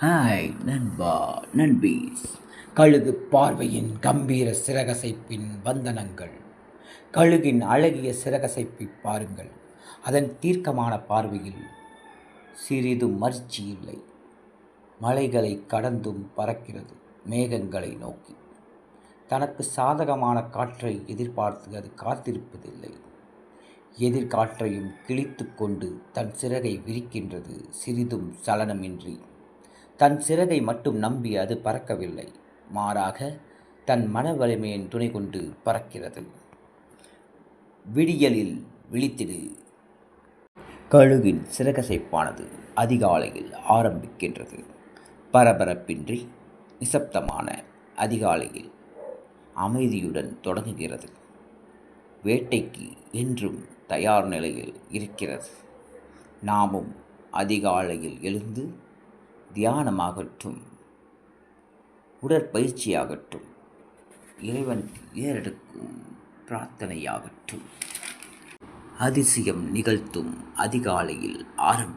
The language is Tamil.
ஹாய் நண்பா நண்பீஸ். கழுகு பார்வையின் கம்பீர சிறகசைப்பின் வந்தனங்கள். கழுகின் அழகிய சிறகசைப்பை பாருங்கள். அதன் தீர்க்கமான பார்வையில் சிறிதும் மர்ச்சி இல்லை. மலைகளை கடந்தும் பறக்கிறது மேகங்களை நோக்கி. தனக்கு சாதகமான காற்றை எதிர்பார்த்து அது காத்திருப்பதில்லை. எதிர்காற்றையும் கிழித்து கொண்டு தன் சிறகை விரிக்கின்றது சிறிதும் சலனமின்றி. தன் சிறகை மட்டும் நம்பி அது பறக்கவில்லை. மாறாக தன் மன வலிமையின் துணை கொண்டு பறக்கிறது. விடியலில் விழித்திடு. கழுகின் சிறகசைப்பானது அதிகாலையில் ஆரம்பிக்கின்றது. பரபரப்பின்றி நிசப்தமான அதிகாலையில் அமைதியுடன் தொடங்குகிறது. வேட்டைக்கு என்றும் தயார் நிலையில் இருக்கிறது. நாமும் அதிகாலையில் எழுந்து தியானமாகட்டும். உடற்பயிற்சியாகட்டும். இறைவனுக்கு ஏறெடுக்கும் பிரார்த்தனையாகட்டும். அதிசயம் நிகழ்த்தும் அதிகாலையில் ஆரம்பி